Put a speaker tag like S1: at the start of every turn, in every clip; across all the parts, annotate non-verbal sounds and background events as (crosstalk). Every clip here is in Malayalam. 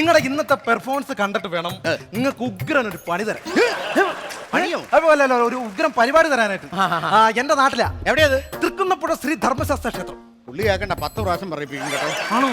S1: നിങ്ങളുടെ ഇന്നത്തെ പെർഫോമൻസ് കണ്ടിട്ട് വേണം നിങ്ങൾക്ക് ഉഗ്രൻ ഒരു പണി തരാം
S2: പണിയോ?
S1: അല്ല, ഒരു ഉഗ്രം പരിപാടി തരാനായിട്ട്. എന്റെ നാട്ടിലാ.
S2: എവിടെയത്?
S1: തൃക്കുന്നപ്പുഴ ശ്രീ ധർമ്മശാസ്ത്ര ക്ഷേത്രം.
S2: പുള്ളി കേൾക്കണ്ട പത്ത് പ്രാവശ്യം പറയിപ്പിക്കും കേട്ടോ.
S1: ആണോ?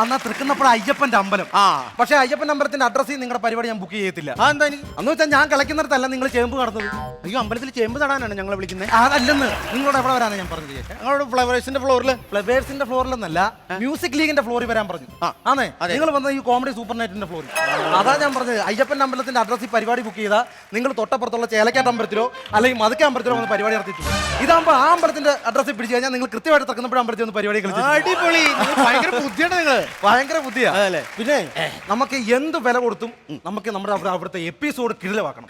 S1: എന്നാ തൃക്കുന്നപ്പോൾ അയ്യപ്പന്റെ അമ്പലം.
S2: ആ.
S1: പക്ഷെ അയ്യപ്പൻ അമ്പലത്തിന്റെ അഡ്രസ്സിൽ നിങ്ങളുടെ പരിപാടി ഞാൻ ബുക്ക് ചെയ്യത്തില്ല.
S2: ആ എന്താ ഇനി?
S1: അന്ന് വെച്ചാൽ ഞാൻ കളിക്കുന്നിടത്തല്ല നിങ്ങൾ ചേമ്പ് നടന്നത്
S2: അയ്യോ അമ്പലത്തിൽ ചേമ്പ് നടാനാണ് ഞങ്ങളെ വിളിക്കുന്നത്
S1: അതല്ലെന്ന് നിങ്ങളോട് എവിടെ വരാനാണ് ഞാൻ പറഞ്ഞത്
S2: ഞങ്ങളുടെ ഫ്ലവേഴ്സിന്റെ ഫ്ലോറിൽ
S1: ഫ്ലവേഴ്സിന്റെ ഫ്ലോറിലെന്നല്ല മ്യൂസിക് ലീഗിന്റെ ഫ്ലോറിൽ വരാൻ പറഞ്ഞു.
S2: ആ.
S1: ആണേ
S2: അതെ.
S1: നിങ്ങൾ വന്ന ഈ കോമഡി സൂപ്പർ നൈറ്റിന്റെ ഫ്ലോറിൽ അതാ ഞാൻ പറഞ്ഞത്. അയ്യപ്പൻ അമ്പലത്തിന്റെ അഡ്രസ്സിൽ പരിപാടി ബുക്ക് ചെയ്താൽ നിങ്ങൾ തൊട്ടപ്പുറത്തുള്ള ചേലക്കാട്ട് അമ്പലത്തിലോ അല്ലെങ്കിൽ മതക്കാമ്പലത്തിലോ വന്ന് പരിപാടി നടത്തിയിട്ടു ഇതാകുമ്പോൾ ആ അമ്പലത്തിന്റെ അഡ്രസ്സിൽ പിടിച്ചു കഴിഞ്ഞാൽ നിങ്ങൾ കൃത്യമായിട്ട് തക്കുന്നപ്പോഴും അമ്പലത്തിൽ ഒന്ന് പരിപാടി കളിച്ചു
S2: അടിപൊളി. നിങ്ങൾ ഭയങ്കര ബുദ്ധിയാണ് നിങ്ങൾ.
S1: ഭയങ്കര ബുദ്ധിയാ.
S2: അതല്ലേ?
S1: പിന്നെ നമുക്ക് എന്ത് വില കൊടുത്തും നമുക്ക് നമ്മുടെ അവിടെ അവിടുത്തെ എപ്പിസോഡ് കിടിലവാക്കണം.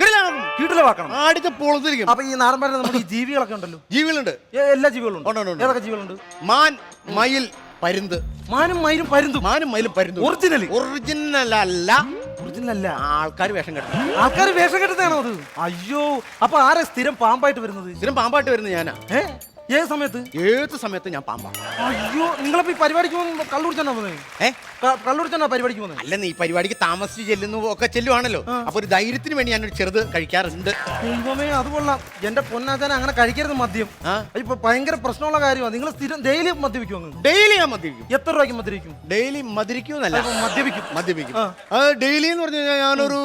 S1: കിടിലവാക്കണം
S2: ആടിച്ച് പൊളുത്തിരിക്കും
S1: അപ്പൊ ഈ നാടൻ നമ്മുടെ ഈ ജീവികളൊക്കെ ഉണ്ടല്ലോ?
S2: ജീവികളുണ്ട്.
S1: ഏ- എല്ലാ ജീവികളും
S2: ഉണ്ട്, ഉണ്ട്, ഉണ്ട്.
S1: ഏതൊക്കെ ജീവികളുണ്ട്?
S2: മാൻ മയിൽ പരുന്ത്.
S1: മാനും മയിലും പരുന്തും.
S2: മാനും മയിലും പരുന്ത്.
S1: Original?
S2: ഒറിജിനൽ അല്ല.
S1: ഒറിജിനൽ അല്ല.
S2: ആൾക്കാർ വേഷം കെട്ടും
S1: ആൾക്കാർ വേഷം കെട്ടുന്നതാണോ അത്? അയ്യോ അപ്പൊ ആരാ സ്ഥിരം പാമ്പായിട്ട് വരുന്നത്?
S2: സ്ഥിരം പാമ്പായിട്ട് വരുന്നത് ഞാനാ.
S1: ഏ? ഏത് സമയത്ത്?
S2: ഏത് സമയത്ത് ഞാൻ പാമ്പാ.
S1: അയ്യോ നിങ്ങളിപ്പോ ഈ പരിപാടിക്ക് പോകുമ്പോ കള്ളുടിച്ചാണോ പോകുന്നത്
S2: ഏ?
S1: കള്ളുടിച്ചാണോ പരിപാടിക്ക് പോകുന്നത്
S2: അല്ല നീ പരിപാടിക്ക് താമസിച്ച് ചെല്ലുന്നു ഒക്കെ ചെല്ലുവാണല്ലോ. അപ്പൊ ഒരു ധൈര്യത്തിന് വേണ്ടി ഞാനൊരു ചെറുത് കഴിക്കാറുണ്ട്.
S1: ദൈവമേ അത് കൊള്ളാം. എന്റെ പൊന്നാച്ചാൻ അങ്ങനെ കഴിക്കരുത് മദ്യം? ഇപ്പൊ ഭയങ്കര പ്രശ്നമുള്ള കാര്യമാണ് നിങ്ങൾ സ്ഥിരം ഡെയിലി മദ്യപിക്കും
S2: ഡെയിലി ഞാൻ മദ്യപിക്കും.
S1: എത്ര രൂപയ്ക്ക് മദ്യപിക്കും?
S2: ഡെയിലി
S1: മദ്യപിക്കും.
S2: മദ്യപിക്കും. മദ്യപിക്കും ഡെയിലി എന്ന് പറഞ്ഞു കഴിഞ്ഞാൽ ഞാനൊരു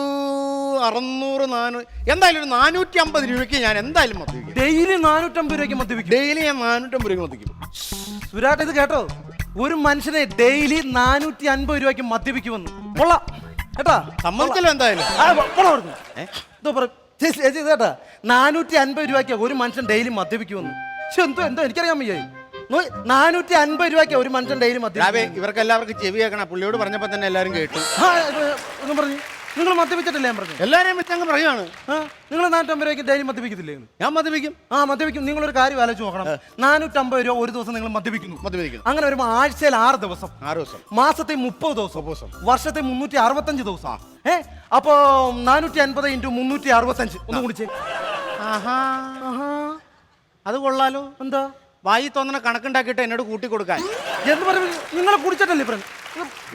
S2: അറുന്നൂറ് നാനൂറ് എന്തായാലും ഒരു നാനൂറ്റി അമ്പത് രൂപയ്ക്ക് ഞാൻ എന്തായാലും മദ്യപിക്കും.
S1: ഡെയിലി നാനൂറ്റമ്പത് രൂപയ്ക്ക് മദ്യപിക്കും.
S2: ഡെയിലി ഞാൻ നാനൂറ്റമ്പത് രൂപയ്ക്ക് മദ്യപിക്കും.
S1: സുരാട്ട് ഇത് കേട്ടോ? ഒരു മനുഷ്യനെ ഡെയിലി നാനൂറ്റി അൻപത് രൂപയ്ക്ക് മദ്യപിക്കുമെന്ന്. കൊള്ളാം. കേട്ടാ?
S2: സമ്മതിച്ചല്ലോ എന്തായാലും.
S1: ആ, കൊ- കൊള്ളാം അവിടുന്ന്. ഇതോ പറ ചേച്ചി ചേച്ചി ഇത് കേട്ടാ? നാനൂറ്റി അൻപത് രൂപയ്ക്ക് ഒരു മനുഷ്യൻ ഡെയിലി മദ്യപിക്കുമെന്ന്. എന്തോ എന്തോ എനിക്കറിയാൻ വയ്യ. നാനൂറ്റി അൻപത് രൂപയ്ക്ക് ഒരു മനുഷ്യൻ ഡെയിലി
S2: രാവേ
S1: മദ്യപിക്കും.
S2: ഇവർക്ക് എല്ലാവർക്കും ചെവി കേൾക്കണം. പുള്ളിയോട് പറഞ്ഞപ്പോ തന്നെ എല്ലാവരും കേട്ടു.
S1: ആ, ഇത് ഒന്നും പറഞ്ഞു. നിങ്ങൾ മദ്യപിച്ചിട്ടില്ലേ ഞാൻ പറഞ്ഞു
S2: എല്ലാവരെയും വെച്ച് അങ്ങ് പറയുവാണ്.
S1: നിങ്ങൾ നാനൂറ്റമ്പത് രൂപയ്ക്ക് ഡെയിലി മദ്യപിക്കത്തില്ലേ
S2: ഞാൻ മദ്യപിക്കും.
S1: ആ മദ്യപിക്കും. നിങ്ങളൊരു കാര്യം ആലോചിച്ച് നോക്കണം. നാനൂറ്റമ്പത് രൂപ ഒരു ദിവസം നിങ്ങൾ മദ്യപിക്കുന്നു.
S2: മദ്യപിക്കുന്നു.
S1: അങ്ങനെ വരുമ്പോൾ ആഴ്ചയിൽ ആറ് ദിവസം.
S2: ആറ് ദിവസം.
S1: മാസത്തെ മുപ്പത് ദിവസം. ദിവസം. വർഷത്തെ മുന്നൂറ്റി അറുപത്തഞ്ച് ദിവസം. ഏ അപ്പോ നാനൂറ്റി അൻപത് ഇന്റു മുന്നൂറ്റി അറുപത്തഞ്ച്. ഒന്ന് കുടിച്ചേ
S2: ആഹാ.
S1: ആഹാ.
S2: അത് കൊള്ളാലോ.
S1: എന്താ?
S2: വായി തോന്നണ കണക്കുണ്ടാക്കിയിട്ട് എന്നോട് കൂട്ടി കൊടുക്കാൻ
S1: എന്ന് പറഞ്ഞു നിങ്ങളെ കുടിച്ചിട്ടല്ലേ പറഞ്ഞു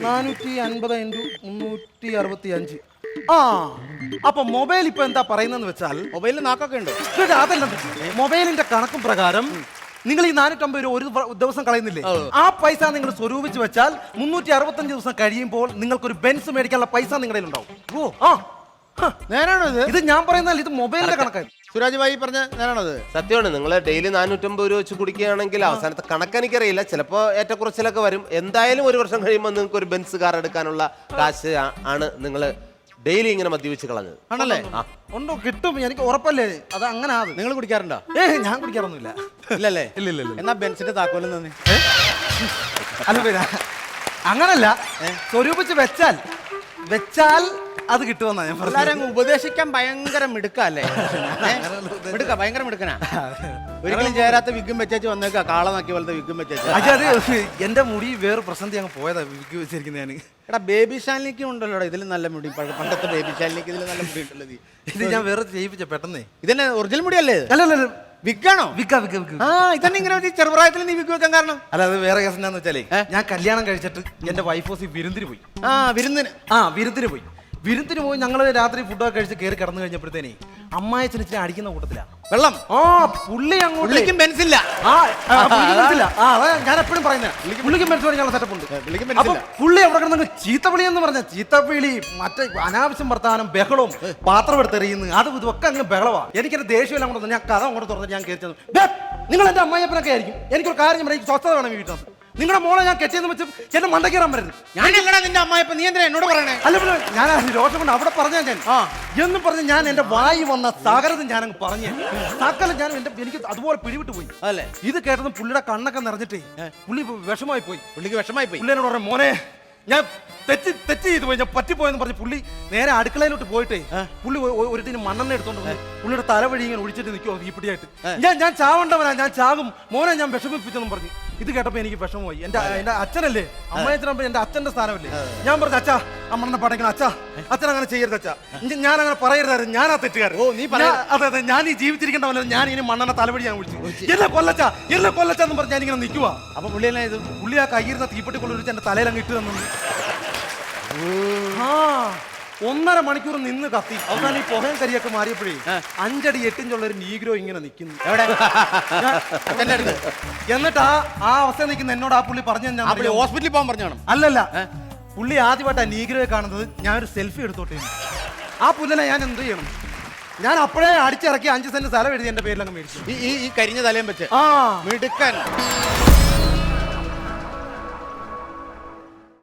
S1: നാനൂറ്റി അൻപത് ഇന്റു മുന്നൂറ്റി അറുപത്തി അഞ്ച് ആ അപ്പൊ മൊബൈൽ ഇപ്പൊ എന്താ പറയുന്നതെന്ന് വെച്ചാൽ
S2: മൊബൈലിൽ നാക്കൊക്കെ ഉണ്ട്.
S1: കേട്ടോ, അതല്ല. മൊബൈലിന്റെ കണക്കും പ്രകാരം നിങ്ങൾ ഈ നാനൂറ്റമ്പത് രൂപ ഒരു ദിവസം കളയുന്നില്ലേ? ആ. പൈസ നിങ്ങൾ സ്വരൂപിച്ച് വെച്ചാൽ മുന്നൂറ്റി അറുപത്തഞ്ച് ദിവസം കഴിയുമ്പോൾ നിങ്ങൾക്കൊരു ബെൻസ് മേടിക്കാനുള്ള പൈസ നിങ്ങളുടെ ഉണ്ടാവും ഓ. ആ.
S2: നേരാണോ ഇത്?
S1: ഇത് ഞാൻ പറയുന്നതല്ല ഇത് മൊബൈലിന്റെ കണക്കാണ്
S2: സുരാജ് ഭായി പറഞ്ഞ നേരാണോ ഇത്
S3: സത്യമാണ്. നിങ്ങൾ ഡെയിലി നാനൂറ്റമ്പത് രൂപ വെച്ച് കുടിക്കുകയാണെങ്കിൽ അവസാനത്തെ കണക്ക് എനിക്കറിയില്ല ചിലപ്പോൾ ഏറ്റക്കുറച്ചിലൊക്കെ വരും. എന്തായാലും ഒരു വർഷം കഴിയുമ്പോൾ നിങ്ങൾക്ക് ഒരു ബെൻസ് കാർ എടുക്കാനുള്ള കാശ് ആണ് നിങ്ങൾ ഡെയിലി ഇങ്ങനെ മദ്യപിച്ച് കളഞ്ഞത്.
S2: ആണല്ലേ?
S1: ഉണ്ടോ? കിട്ടും. എനിക്ക് ഉറപ്പല്ലേ? അത് അങ്ങനെ ആത്.
S2: നിങ്ങൾ കുടിക്കാറുണ്ടോ?
S1: ഏ ഞാൻ കുടിക്കാറൊന്നുമില്ല.
S2: ഇല്ലല്ലേ?
S1: ഇല്ലില്ല ഇല്ല, ഇല്ല.
S2: എന്നാ ബെൻസിന്റെ താക്കോലും തന്നെ
S1: അല്ല പിന്നെ അങ്ങനല്ല. സ്വരൂപിച്ച് വെച്ചാൽ. വെച്ചാൽ അത് കിട്ടുമെന്നാ ഞാൻ
S2: പറഞ്ഞു അങ്ങ് ഉപദേശിക്കാൻ ഭയങ്കര മിടുക്കല്ലേ? (laughs) മിടുക്ക ഭയങ്കര മിടുക്കനാ. ഒരിക്കലും ചേരാത്ത വിഗും വെച്ചേച്ച് വന്നേക്കാ കാള നോക്കിയ പോലത്തെ വിഗും വെച്ചേച്ച്.
S1: അത് എന്റെ മുടി വേറെ പ്രസന്തി അങ്ങ് പോയതാ വിഗ് വെച്ചിരിക്കുന്നത് ഞാൻ
S2: എടാ ബേബി ഷാലിനിക്ക് ഉണ്ടല്ലോ ഇതിൽ നല്ല മുടി. പണ്ടത്തെ ബേബി ഷാലിനിക്ക് ഇതിൽ നല്ല മുടി ഉണ്ടല്ലോ
S1: ഇത് ഞാൻ വേറെ ചെയ്യിപ്പിച്ച പെട്ടെന്നേ.
S2: ഇതന്നെ ഒറിജിനൽ മുടിയല്ലേ?
S1: അല്ല അല്ല അല്ല.
S2: വിഗാണോ?
S1: വിക്ക വിക്ക വിക്ക
S2: ആ ഇതന്നെ ഇങ്ങനെ ചെറുപ്രായത്തിൽ നീ വിഗ് വെക്കാൻ കാരണം.
S1: അല്ല അത് വേറെ കേസ് എന്താന്ന് വെച്ചാലേ ഞാൻ കല്യാണം കഴിച്ചിട്ട് എന്റെ വൈഫ് ഹൗസിൽ വിരുന്നിന് പോയി.
S2: ആ വിരുന്നിന്.
S1: ആ വിരുന്നിന് പോയി. വിരുന്നിന് പോയി ഞങ്ങൾ രാത്രി ഫുഡൊക്കെ കഴിച്ച് കയറി കിടന്നു കഴിഞ്ഞപ്പോഴത്തേനെ അമ്മായി ഇച്ചിരി അടിക്കുന്ന കൂട്ടത്തിലാണ്
S2: വെള്ളം.
S1: ആ പുള്ളി അങ്ങോട്ട്.
S2: പുള്ളിക്കും ബെൻസില്ല.
S1: ആ, ആ, പുള്ളിക്ക് മനസ്സില്ല. ആ, അതാ ഞാൻ എപ്പോഴും പറയുന്നത് പുള്ളിക്ക് മനസ്സിലാക്കാനുള്ള സെറ്റപ്പ് ഉണ്ട്.
S2: പുള്ളിക്ക്
S1: അപ്പൊ
S2: മനസ്സില്ല
S1: പുള്ളി അവിടെ കിടന്നു ചീത്തവിളി എന്ന് പറഞ്ഞ ചീത്തവിളി മറ്റേ അനാവശ്യം വർത്താനം ബഹളവും പാത്രം എടുത്തെറിയുന്നു അത് ഇതൊക്കെ അങ്ങനെ ബഹളവാ. എനിക്കൊരു ദേഷ്യമെല്ലാം അങ്ങോട്ട് ഞാൻ കഥ അങ്ങോട്ട് തുറന്നിട്ട് ഞാൻ കയറി ചെന്നു. ദേ, നിങ്ങൾ എന്റെ അമ്മയപ്പനൊക്കെ ആയിരിക്കും. എനിക്കൊരു കാര്യം പറയും. സ്വസ്ഥത വേണം വീട്ടിൽ നിങ്ങളുടെ മോളെ ഞാൻ കെട്ടിയെന്ന് വെച്ച് എന്നെ മണ്ടക്കേറാൻ ഞാൻ
S2: എങ്ങനെ നിന്റെ അമ്മായിപ്പ നീ എന്തിനാ എന്നോട് പറയണേ?
S1: അല്ല പിന്നെ ഞാൻ ആ രോഷം കൊണ്ട് അവിടെ പറഞ്ഞാ ഞാൻ.
S2: ആ.
S1: എന്ന് പറഞ്ഞ് ഞാൻ എന്റെ വായി വന്ന സകലതും ഞാൻ അങ്ങ് പറഞ്ഞു. സകലം ഞാൻ എന്റെ എനിക്ക് അതുപോലെ പിടിവിട്ട് പോയി.
S2: അല്ലേ?
S1: ഇത് കേട്ടതും പുള്ളിയുടെ കണ്ണൊക്കെ നിറഞ്ഞിട്ട് പുള്ളി വിഷമായി പോയി.
S2: പുള്ളിക്ക് വിഷമായി പോയി?
S1: പുള്ളി എന്നോട് പറഞ്ഞു മോനെ ഞാൻ തെറ്റി തെറ്റി ചെയ്തു പോയി. ഞാൻ പറ്റിപ്പോയെന്ന് പറഞ്ഞ് പുള്ളി നേരെ അടുക്കളയിലോട്ട് പോയിട്ടേ പുള്ളി ഒരു ടീന് മണ്ണെണ്ണ എടുത്തോണ്ട് വന്ന് പുള്ളിയുടെ തലവഴി ഇങ്ങനെ ഒഴിച്ചിട്ട് നിൽക്കുമോ തീപ്പിടിയായിട്ട് ഞാൻ ഞാൻ ചാവണ്ടവനാ ഞാൻ ചാകും. മോനെ ഞാൻ വിഷമിപ്പിച്ചെന്നും പറഞ്ഞു. ഇത് കേട്ടപ്പോ എനിക്ക് വിഷമമായി. എന്റെ എന്റെ അച്ഛനല്ലേ? അമ്മയച്ഛനാകുമ്പോ എന്റെ അച്ഛന്റെ സ്ഥാനമല്ലേ? ഞാൻ പറഞ്ഞു അച്ഛാ അമ്മണ്ണ പഠിക്കണം അച്ഛാ. അച്ഛൻ അങ്ങനെ ചെയ്യരുത് അച്ഛാ. ഞാൻ അങ്ങനെ പറയരുതായിരുന്നു. ഞാൻ ആ തെറ്റുകാരൻ.
S2: ഓ, നീ
S1: അതെ അതെ ഞാൻ ഈ ജീവിച്ചിരിക്കേണ്ടവല്ല ഞാൻ ഇനി മണ്ണെണ്ണ തലവടി ഞാൻ വിളിച്ചു എന്നെ കൊല്ലച്ച എന്നെ കൊല്ലച്ച എന്ന് പറഞ്ഞ് ഞാനിങ്ങനെ നിൽക്കുവാ.
S2: അപ്പൊ പുള്ളി എന്നാ ഇത്
S1: പുള്ളി ആ കയ്യിരുന്ന തീപ്പെട്ടി കൊള്ളു എന്റെ തലയിൽ അങ്ങ് ഇട്ട് തന്നു. ആ. ഒന്നര മണിക്കൂർ നിന്ന് കത്തി. അവസാനം ഈ പുകയും കരിയൊക്കെ മാറിയപ്പോഴേ അഞ്ചടി എട്ടിഞ്ചുള്ള ഒരു നീഗ്രോ ഇങ്ങനെ നിൽക്കുന്നു
S2: എവിടെ? അടുത്ത്.
S1: എന്നിട്ട് ആ ആ അവസ്ഥ നിൽക്കുന്ന എന്നോട് ആ പുള്ളി പറഞ്ഞു
S2: ഞാൻ ഹോസ്പിറ്റലിൽ പോകാൻ പറഞ്ഞു
S1: അല്ലല്ല. പുള്ളി ആദ്യമായിട്ടാ നീഗ്രോയെ കാണുന്നത്. ഞാൻ ഒരു സെൽഫി എടുത്തോട്ടെ എന്ന്. ആ പുല്ലിനെ ഞാൻ എന്ത് ചെയ്യണം? ഞാൻ അപ്പോഴേ അടിച്ചിറക്കി അഞ്ച് സെന്റ് സ്ഥലം എഴുതി എന്റെ പേരിലങ്ങ് മേടിച്ചു.
S2: ഈ ഈ ഈ കരിഞ്ഞ തലയും വെച്ച്
S1: ആ.
S2: മിടുക്കൻ.